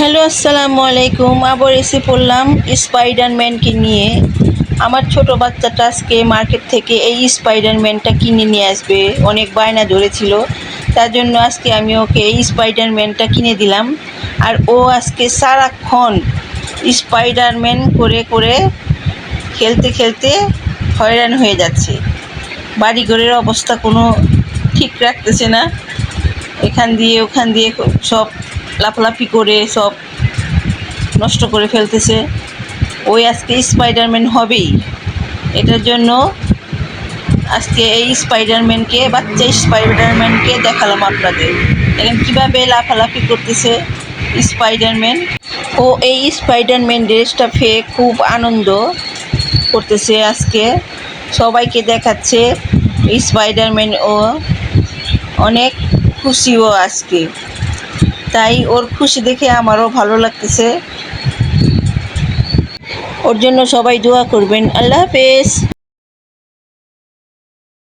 Hello, আসসালামু আলাইকুম। আবার এসে পড়লাম স্পাইডারম্যানকে নিয়ে। আমার ছোট বাচ্চাটা আজকে মার্কেট থেকে এই স্পাইডারম্যানটা কিনে নিয়ে আসবে। অনেক বায়না ধরেছিল। তার জন্য আজকে আমি ওকে এই স্পাইডারম্যানটা কিনে দিলাম। আর ও আজকে সারাক্ষণ স্পাইডারম্যান করে করে খেলতে খেলতে হয়রান হয়ে যাচ্ছে। বাড়িঘরের অবস্থা কোনো ঠিক রাখতেছে না। এখান দিয়ে ওখান দিয়ে সব লাফালাফি করে সব নষ্ট করে ফেলতেছে। ওই আজকে স্পাইডারম্যান হবেই। এটার জন্য আজকে এই স্পাইডারম্যানকে বাচ্চা স্পাইডারম্যানকে দেখালাম আপনাদের। দেখেন কীভাবে লাফালাফি করতেছে স্পাইডারম্যান ও এই স্পাইডারম্যান ড্রেসটা পেয়ে খুব আনন্দ করতেছে আজকে। সবাইকে দেখাচ্ছে স্পাইডারম্যান ও। অনেক খুশিও আজকে। তাই ওর খুশি দেখে আমারও ভালো লাগতেছে। ওর জন্য সবাই দোয়া করবেন। আল্লাহ হাফেজ।